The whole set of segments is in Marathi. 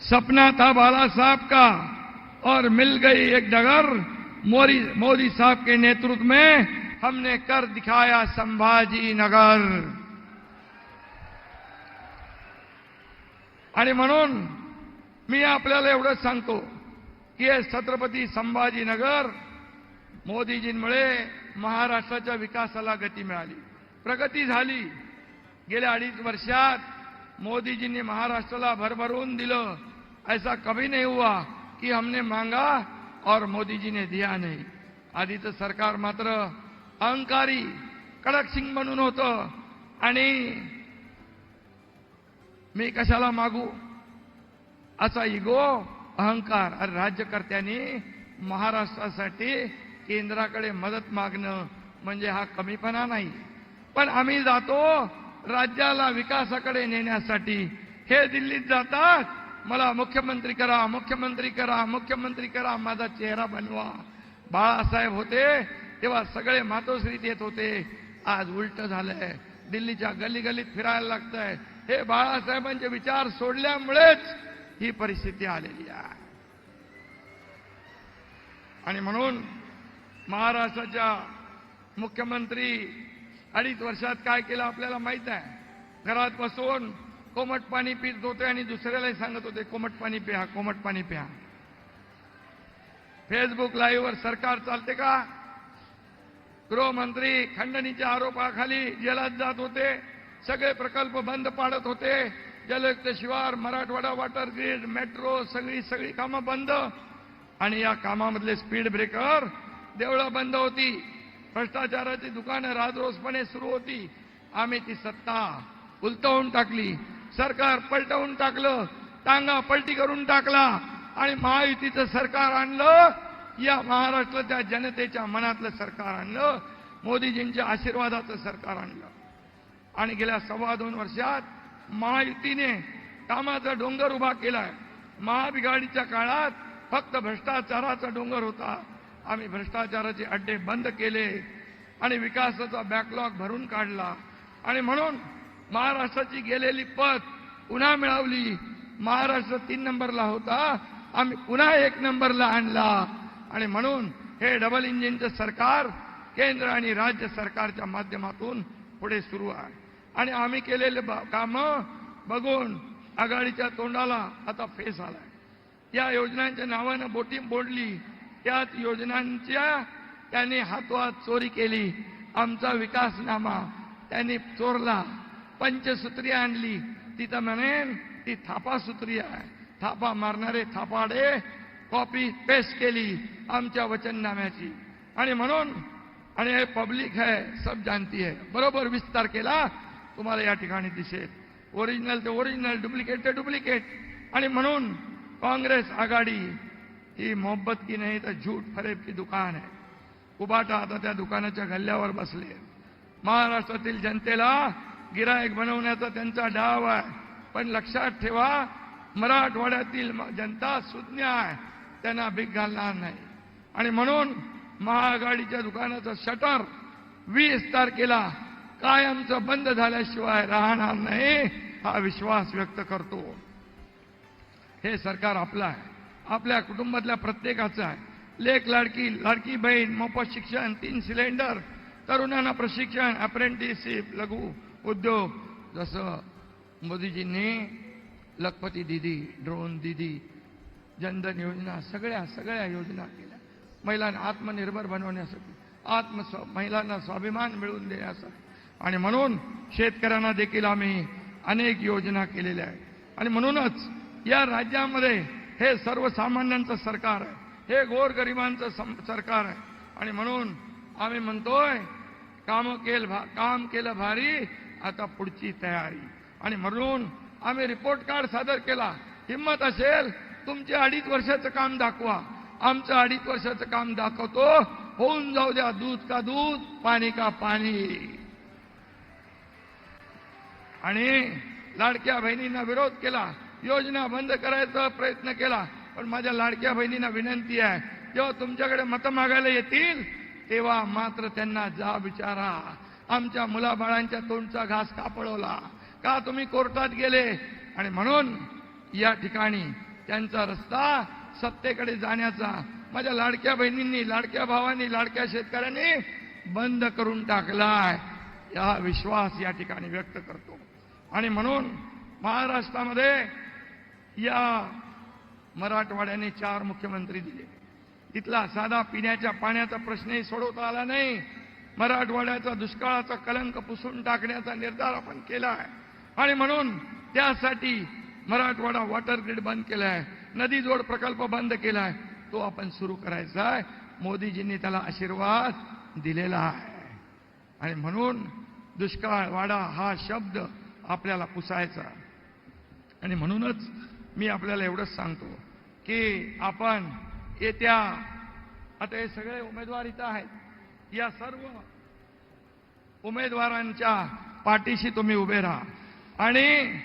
सपना था बाला साहब का। और मिल गई एक डगर मोदी मोदी साहब के नेतृत्व में हमने कर दिखाया संभाजी नगर। आणि म्हणून मी आपल्याला एवढंच सांगतो की हे छत्रपती संभाजीनगर मोदीजींमुळे महाराष्ट्राच्या विकासाला गती मिळाली. प्रगती झाली. गेल्या अडीच वर्षात मोदीजींनी महाराष्ट्राला भरभरून दिलं. ऐसा कभी नहीं हुआ कि हमने मांगा और मोदी जी ने दिया नहीं। आधीचं सरकार मात्र अहंकारी कडक सिंग म्हणून होतं आणि मी कशाला मागू? असा इगो अहंकार अरे राज्यकर्त्यांनी महाराष्ट्रासाठी केंद्राकडे मदत मागणं म्हणजे हा कमीपणा नाही. पण आम्ही जातो राज्याला विकासाकडे नेण्यासाठी. हे दिल्लीत जातात मला मुख्यमंत्री करा मुख्यमंत्री करा मुख्यमंत्री करा माझा चेहरा बनवा. बाळासाहेब होते तेव्हा सगळे मातोश्रीत येत होते. आज उलट झालंय. दिल्लीच्या गल्ली गल्लीत फिरायला लागतंय. हे बाळासाहेबांचे विचार सोडल्यामुळेच ही परिस्थिती आलेली आहे. आणि म्हणून महाराष्ट्राच्या मुख्यमंत्री अडीच वर्षात काय केलं आपल्याला माहीत आहे? घरात बसून कोमट पाणी पित होते आणि दुसऱ्यालाही सांगत होते कोमट पाणी प्या कोमट पाणी प्या. फेसबुक लाईव्हवर सरकार चालते का? गृहमंत्री खंडणीच्या आरोपाखाली जेलात जात होते सगळे प्रकल्प बंद पाडत होते जलयुक्त शिवार मराठवाडा वॉटर ग्रीड मेट्रो सगळी सगळी कामं बंद. आणि या कामामधले स्पीड ब्रेकर देवळं बंद होती. भ्रष्टाचाराची दुकानं राजरोसपणे सुरू होती. आम्ही ती सत्ता उलटवून टाकली. सरकार पलटवून टाकलं टांगा पलटी करून टाकला आणि महायुतीचं सरकार आणलं या महाराष्ट्राच्या जनतेच्या मनातलं सरकार आणलं मोदीजींच्या आशीर्वादाचं सरकार आणलं. आणि गेल्या सव्वा दोन वर्षात महायुतीने कामाचा डोंगर उभा केलाय. महाबिघाडीच्या काळात फक्त भ्रष्टाचाराचा डोंगर होता. आम्ही भ्रष्टाचाराचे अड्डे बंद केले आणि विकासाचा बॅकलॉग भरून काढला. आणि म्हणून महाराष्ट्राची गेलेली पत पुन्हा मिळवली. महाराष्ट्र तीन नंबरला होता. आम्ही पुन्हा एक नंबरला आणला. आणि म्हणून हे डबल इंजिनचं सरकार केंद्र आणि राज्य सरकारच्या माध्यमातून पुढे सुरू आहे. आणि आम्ही केलेले काम बघून आघाडीच्या तोंडाला आता फेस आलाय. या योजनांच्या नावानं बोटी बोडली त्याच योजनांच्या त्यांनी हातोहात चोरी केली. आमचा विकासनामा त्यांनी चोरला. पंचसूत्री आणली. तिथं म्हणेन ती थापासूत्री आहे. थापा मारणारे थापाडे कॉपी पेस्ट केली आमच्या वचननाम्याची. आणि म्हणून आणि हे पब्लिक आहे सब जानती आहे. बरोबर विस्तार केला तुम्हाला या ठिकाणी दिसेल. ओरिजिनल ते ओरिजिनल डुप्लिकेट ते डुप्लिकेट आणि म्हणून काँग्रेस आघाडी ही मोहब्बत की नाही तर झूठ फरेब की दुकान आहे. उबाटा आता त्या दुकानाच्या गल्ल्यावर बसले महाराष्ट्रातील जनतेला गिरायक बनवण्याचा त्यांचा डाव आहे. पण लक्षात ठेवा मराठवाड्यातील जनता सुज्ञ आहे. त्यांना भीक घालणार नाही. आणि म्हणून महाआघाडीच्या दुकानाचं शटर वीस तारखेला कायमचं बंद झाल्याशिवाय राहणार नाही हा विश्वास व्यक्त करतो. हे सरकार आपलं आहे. आपल्या कुटुंबातल्या प्रत्येकाचं आहे. लेख लाडकी लाडकी बहीण मोफत शिक्षण तीन सिलेंडर तरुणांना प्रशिक्षण अप्रेंटिसशिप लघु उद्योग जसं मोदीजींनी लखपती दिदी ड्रोन दिदी जनधन योजना सगळ्या सगळ्या योजना केल्या. महिलांना आत्मनिर्भर बनवण्यासाठी आत्म महिलांना स्वाभिमान मिळवून देण्यासाठी. आणि म्हणून शेतकऱ्यांना देखील आम्ही अनेक योजना केलेल्या आहेत. आणि म्हणूनच या राज्यामध्ये हे सर्वसामान्यांचं सरकार आहे. हे गोरगरिबांचं सरकार आहे. आणि म्हणून आम्ही म्हणतोय काम भा काम केलं भारी आता पुढची तयारी. आणि म्हणून आम्ही रिपोर्ट कार्ड सादर केला. हिंमत असेल तुमचे अडीच वर्षाचं काम दाखवा. आमचं अडीच वर्षाचं काम दाखवतो. होऊन जाऊ द्या दूध का दूध पाणी का पाणी. आणि लाडक्या बहिणींना विरोध केला. योजना बंद करायचा प्रयत्न केला. पण माझ्या लाडक्या बहिणींना विनंती आहे जेव्हा तुमच्याकडे मतं मागायला येतील तेव्हा मात्र त्यांना जा विचारा. आमच्या मुलाबाळांच्या तोंडचा घास का पळवला का तुम्ही कोर्टात गेले? आणि म्हणून या ठिकाणी त्यांचा रस्ता सत्तेकडे जाण्याचा माझ्या लाडक्या बहिणींनी लाडक्या भावांनी लाडक्या शेतकऱ्यांनी बंद करून टाकलाय. या विश्वास या ठिकाणी व्यक्त करतो. आणि म्हणून महाराष्ट्रामध्ये या मराठवाड्याने चार मुख्यमंत्री दिले. तिथला साधा पिण्याच्या पाण्याचा प्रश्नही सोडवता आला नाही. मराठवाड्याचा दुष्काळाचा कलंक पुसून टाकण्याचा निर्धार आपण केला आहे. आणि म्हणून त्यासाठी मराठवाडा वॉटर ग्रीड बंद केला आहे. नदी जोड प्रकल्प बंद केला आहे. तो आपण सुरू करायचा आहे. मोदीजींनी त्याला आशीर्वाद दिलेला आहे. आणि म्हणून दुष्काळ वाडा हा शब्द आपल्याला पुसायचा आणि म्हणूनच मी आपल्याला एवढंच सांगतो की आपण येत्या आता हे सगळे उमेदवार इथं आहेत. या सर्व उमेदवारांच्या पाठीशी तुम्ही उभे राहा. आणि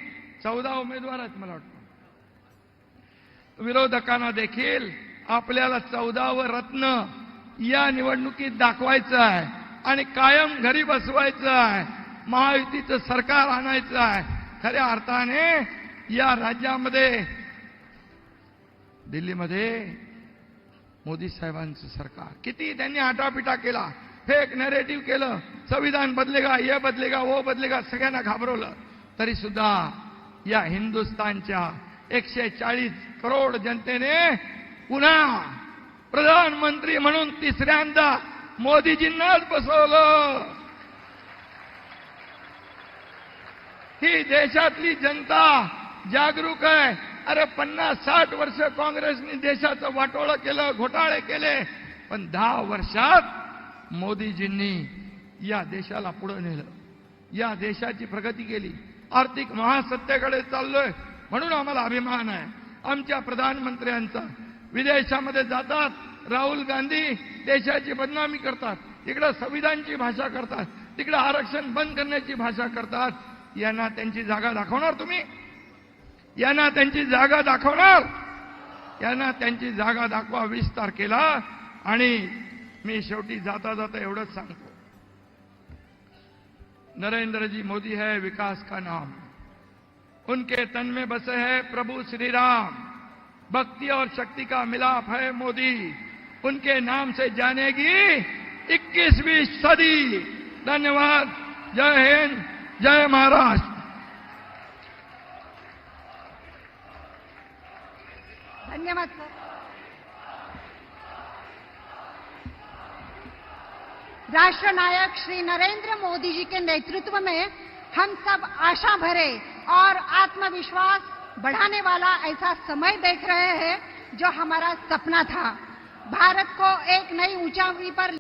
चौदा उमेदवार आहेत मला वाटतं. विरोधकांना देखील आपल्याला चौदावं रत्न या निवडणुकीत दाखवायचं आहे आणि कायम घरी बसवायचं आहे. महायुतीचं सरकार आणायचं आहे. खऱ्या अर्थाने या राज्यामध्ये दिल्लीमध्ये मोदी साहेबांचं सरकार. किती त्यांनी आटापिटा केला. फेक नरेटिव्ह केलं. संविधान बदलेगा ये बदलेगा वो बदलेगा सगळ्यांना घाबरवलं. तरी सुद्धा या हिंदुस्थानच्या एकशे चाळीस करोड जनतेने पुन्हा प्रधानमंत्री म्हणून तिसऱ्यांदा मोदीजींनाच बसवलं. ही देशातली जनता जागरूक आहे. अरे पन्नास साठ वर्ष काँग्रेसने देशाचं वाटोळं केलं घोटाळे केले पण दहा वर्षात मोदीजींनी या देशाला पुढे नेलं. या देशाची प्रगती केली. आर्थिक महासत्तेकडे चाललोय म्हणून आम्हाला अभिमान आहे. आमच्या प्रधानमंत्र्यांचा विदेशामध्ये जातात राहुल गांधी देशाची बदनामी करतात इकडं संविधानची भाषा करतात तिकडं आरक्षण बंद करण्याची भाषा करतात यांना त्यांची जागा दाखवणार तुम्ही? यांना त्यांची जागा दाखवणार. यांना त्यांची जागा दाखवा वीस तारखेला आणि मी शेवटी जाता जाता एवढंच सांगतो. नरेंद्र जी मोदी है विकास का नाम. उनके तन में बसे है प्रभु श्री राम भक्ति और शक्ति का मिलाप है मोदी. उनके नाम से जानेगी 21वीं सदी. धन्यवाद. जय हिंद. जय महाराष्ट्र. धन्यवाद। सर राष्ट्र नायक श्री नरेंद्र मोदी जी के नेतृत्व में हम सब आशा भरे और आत्मविश्वास बढ़ाने वाला ऐसा समय देख रहे हैं जो हमारा सपना था। भारत को एक नई ऊंचाई पर